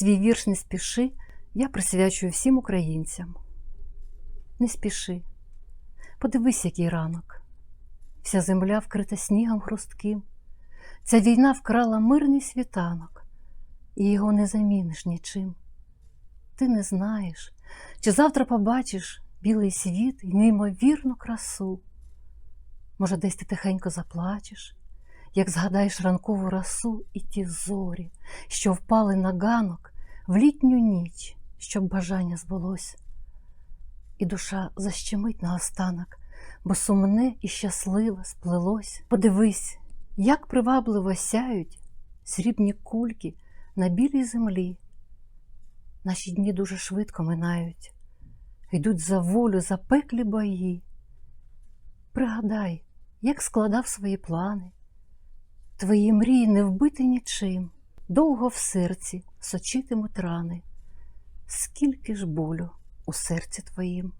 Свій вірш не спіши, я присвячую всім українцям. Не спіши, подивись, який ранок. Вся земля вкрита снігом хрустким. Ця війна вкрала мирний світанок, і його не заміниш нічим. Ти не знаєш, чи завтра побачиш білий світ і неймовірну красу. Може, десь ти тихенько заплачеш, як згадаєш ранкову росу і ті зорі, що впали на ганок в літню ніч, щоб бажання збулось. І душа защемить наостанок, бо сумне і щасливе сплелось. Подивись, як привабливо сяють срібні кульки на білій землі. Наші дні дуже швидко минають, йдуть за волю запеклі бої. Пригадай, як складав свої плани, твої мрії не вбити нічим, довго в серці сочитимуть рани, скільки ж болю у серці твоїм.